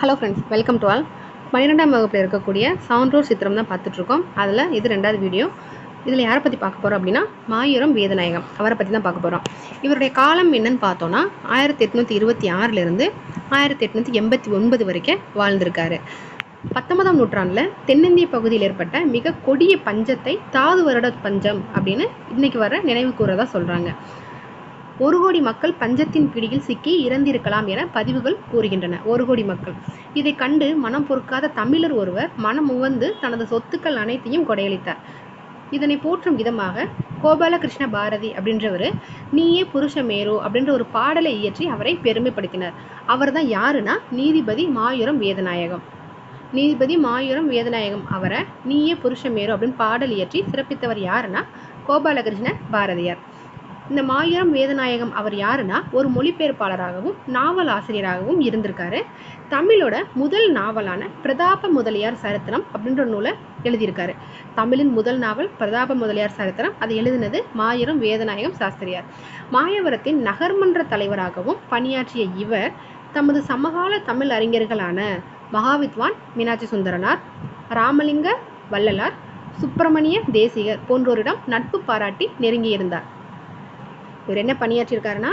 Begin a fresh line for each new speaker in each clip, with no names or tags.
Hello friends welcome to all பன்னிரெண்டாம் வகுப்பில் இருக்கக்கூடிய சான்றோர் சித்திரம் தான் பார்த்துட்ருக்கோம். அதில் இது ரெண்டாவது வீடியோ இதில் யாரை பற்றி பார்க்க போகிறோம் அப்படின்னா மாயூரம் வேதநாயகம். அவரை பற்றி தான் பார்க்க போகிறோம் இவருடைய காலம் என்னன்னு பார்த்தோன்னா ஆயிரத்தி எட்நூற்றி இருபத்தி ஆறிலிருந்து ஆயிரத்தி எட்நூற்றி எண்பத்தி ஒன்பது வரைக்கும் வாழ்ந்திருக்காரு. பத்தொன்பதாம் நூற்றாண்டில் தென்னிந்திய பகுதியில் ஏற்பட்ட மிக கொடிய பஞ்சத்தை தாது வருட பஞ்சம் அப்படின்னு இன்னைக்கு வர நினைவு கூறதா சொல்கிறாங்க ஒரு கோடி மக்கள் பஞ்சத்தின் பிடியில் சிக்கி இறந்திருக்கலாம் என பதிவுகள் கூறுகின்றன. ஒரு கோடி மக்கள். இதை கண்டு மனம் பொறுக்காத தமிழர் ஒருவர் மனம் உவந்து தனது சொத்துக்கள் அனைத்தையும் கொடையளித்தார். இதனை போற்றும் விதமாக கோபாலகிருஷ்ண பாரதி அப்படின்றவர் நீயே புருஷ மேரு அப்படின்ற ஒரு பாடலை இயற்றி அவரை பெருமைப்படுத்தினார். அவர் தான் யாருன்னா நீதிபதி மாயூரம் வேதநாயகம். நீதிபதி மாயூரம் வேதநாயகம் அவரை நீயே புருஷ மேரு அப்படின்னு பாடல் இயற்றி சிறப்பித்தவர் யாருன்னா கோபாலகிருஷ்ண பாரதியார். இந்த மாயூரம் வேதநாயகம் அவர் யாருன்னா? ஒரு மொழிபெயர்ப்பாளராகவும் நாவல் ஆசிரியராகவும் இருந்திருக்காரு. தமிழோட முதல் நாவலான பிரதாப முதலியார் சரித்திரம் அப்படின்ற நூலை எழுதியிருக்காரு. தமிழின் முதல் நாவல் பிரதாப முதலியார் சரித்திரம். அதை எழுதினது மாயூரம் வேதநாயகம் சாஸ்திரியார். மாயவரத்தின் நகர்மன்ற தலைவராகவும் பணியாற்றிய இவர் தமது சமகால தமிழ் அறிஞர்களான மகாவித்வான் மீனாட்சி சுந்தரனார் ராமலிங்க வள்ளலார் சுப்பிரமணிய தேசிகர் போன்றோரிடம் நட்பு பாராட்டி நெருங்கியிருந்தார். இவர் என்ன பணியாற்றியிருக்காருன்னா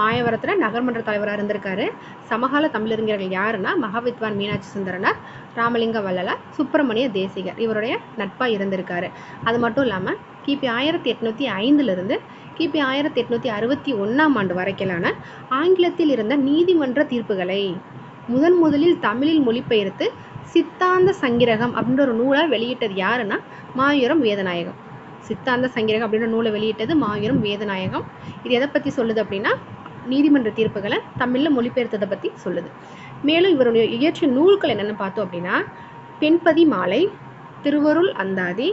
மாயவரத்தில் நகர்மன்ற தலைவராக இருந்திருக்காரு. சமகால தமிழறிஞர்கள் யாருன்னா மகாவித்வான் மீனாட்சி சுந்தரனார் ராமலிங்க வள்ளலார் சுப்பிரமணிய தேசிகர். இவருடைய நட்பாக இருந்திருக்காரு. அது மட்டும் இல்லாமல் கிபி ஆயிரத்தி எட்நூற்றி ஐந்துலேருந்து கிபி ஆயிரத்தி எட்நூற்றி அறுபத்தி ஒன்றாம் ஆண்டு வரைக்கிலான ஆங்கிலத்தில் இருந்த நீதிமன்ற தீர்ப்புகளை முதன் முதலில் தமிழில் மொழிபெயர்த்து சித்தாந்த சங்கிரகம் அப்படின்ற ஒரு நூலாக வெளியிட்டது யாருன்னா மாயூரம் வேதநாயகம். சித்தாந்த சங்கிரகம் அப்படின்ற நூலை வெளியிட்டது மாபெரும் வேதநாயகம். இது எதை பற்றி சொல்லுது அப்படின்னா நீதிமன்ற தீர்ப்புகளை தமிழில் மொழிபெயர்த்ததை பற்றி சொல்லுது. மேலும் இவருடைய இயற்றிய நூல்கள் என்னென்னு பார்த்தோம் அப்படின்னா பெண்பதி மாலை திருவருள் அந்தாதி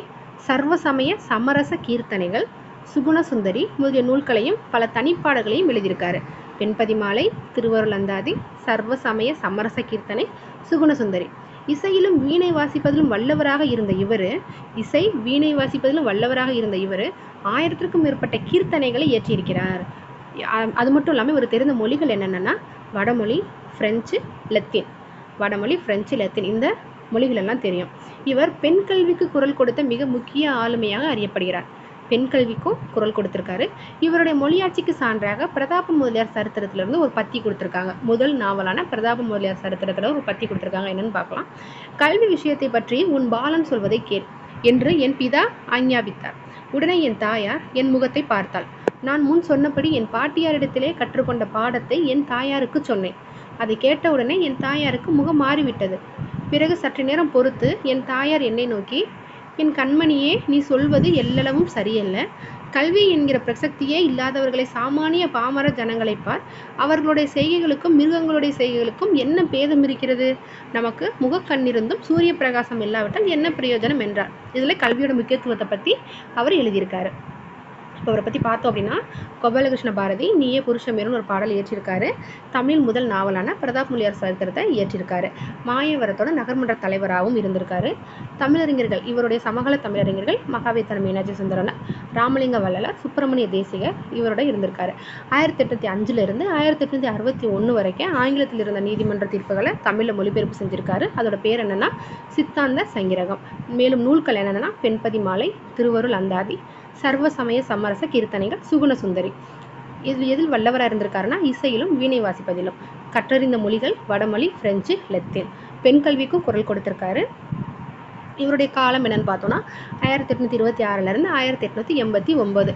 சர்வசமய சமரச கீர்த்தனைகள் சுகுணசுந்தரி முதலிய நூல்களையும் பல தனிப்பாடல்களையும் எழுதியிருக்காரு. பெண்பதி மாலை திருவருள் அந்தாதி சர்வசமய சமரச கீர்த்தனை சுகுணசுந்தரி இசையிலும் வீணை வாசிப்பதிலும் வல்லவராக இருந்த இவர். இசை வீணை வாசிப்பதிலும் வல்லவராக இருந்த இவர் ஆயிரத்திற்கும் மேற்பட்ட கீர்த்தனைகளை இயற்றியிருக்கிறார். அது மட்டும் இல்லாமல் இவர் தெரிந்த மொழிகள் என்னென்னா வடமொழி ஃப்ரெஞ்சு லத்தீன். வடமொழி ஃப்ரெஞ்சு லத்தீன் இந்த மொழிகளெல்லாம் தெரியும். இவர் பெண் கல்விக்கு குரல் கொடுத்த மிக முக்கிய ஆளுமையாக அறியப்படுகிறார். பெண் கல்விக்கும் குரல் கொடுத்துருக்காரு. இவருடைய மொழியாட்சிக்கு சான்றாக பிரதாப முதலியார் சரித்திரத்திலிருந்து ஒரு பத்தி கொடுத்துருக்காங்க. முதல் நாவலான பிரதாப முதலியார் சரித்திரத்தில் ஒரு பத்தி கொடுத்துருக்காங்க. என்னன்னு பார்க்கலாம். கல்வி விஷயத்தை பற்றி உன் பாலன் சொல்வதை கேள் என்று என் பிதா ஆஞ்ஞாபித்தார் உடனே என் தாயார் என் முகத்தை பார்த்தாள். நான் முன் சொன்னபடி என் பாட்டியாரிடத்திலே கற்றுக்கொண்ட பாடத்தை என் தாயாருக்கு சொன்னேன். அதை கேட்டவுடனே என் தாயாருக்கு முகம் மாறிவிட்டது. பிறகு சற்று நேரம் பொறுத்து என் தாயார் என்னை நோக்கி என் கண்மணியே நீ சொல்வது எல்லளவும் சரியல்ல. கல்வி என்கிற பிரசக்தியே இல்லாதவர்களை சாமானிய பாமர ஜனங்களை பார். அவர்களுடைய செய்கைகளுக்கும் மிருகங்களுடைய செய்கைகளுக்கும் என்ன பேதம் இருக்கிறது? நமக்கு முகக்கண்ணிருந்தும் சூரிய பிரகாசம் இல்லாவிட்டால் என்ன பிரயோஜனம் என்றார். இதில் கல்வியோட முக்கியத்துவத்தை பற்றி அவர் எழுதியிருக்காரு. அவரை பற்றி பார்த்தோம் அப்படின்னா கோபாலகிருஷ்ண பாரதி நீயே புருஷமேருன்னு ஒரு பாடல் இயற்றியிருக்காரு. தமிழ் முதல் நாவலான பிரதாப் முலியார் சரித்திரத்தை இயற்றியிருக்காரு. மாயவரத்தோட நகர்மன்ற தலைவராகவும் இருந்திருக்காரு. தமிழறிஞர்கள் இவருடைய சமகால தமிழறிஞர்கள் மகாவேத்தன மீனாட்சி சுந்தரன ராமலிங்க வள்ளலார் சுப்பிரமணிய தேசிகர் இவரோட இருந்திருக்காரு. ஆயிரத்தி எட்நூத்தி அஞ்சுல இருந்து ஆயிரத்தி எட்நூத்தி அறுபத்தி ஒன்று வரைக்கும் ஆங்கிலத்தில் இருந்த நீதிமன்ற தீர்ப்புகளை தமிழில் மொழிபெயர்ப்பு செஞ்சிருக்காரு. அதோட பேர் என்னன்னா சித்தாந்த சங்கிரகம். மேலும் நூல்கள் என்னென்னா பெண்பதி மாலை திருவருள் அந்தாதி. சர்வ சமய சமரச கீர்த்தனைகள் சுகுணசுந்தரி இதில் எதில் வல்லவராக இருந்திருக்காருன்னா இசையிலும் வீணை வாசிப்பதிலும். கற்றறிந்த மொழிகள் வடமொழி பிரெஞ்சு லத்தீன். பெண் கல்விக்கும் குரல் கொடுத்திருக்காரு. இவருடைய காலம் என்னன்னு பார்த்தோம்னா ஆயிரத்தி எட்நூத்தி இருபத்தி ஆறுலேருந்து ஆயிரத்தி எட்நூத்தி எண்பத்தி ஒன்பது.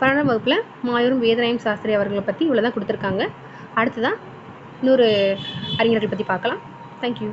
பன்னெண்டாம் வகுப்பில் மாயூரும் வேதநாயம் சாஸ்திரி அவர்களை பற்றி இவ்வளோ தான் கொடுத்துருக்காங்க. அடுத்ததான் இன்னொரு அறிஞர்கள் பற்றி பார்க்கலாம். தேங்க்யூ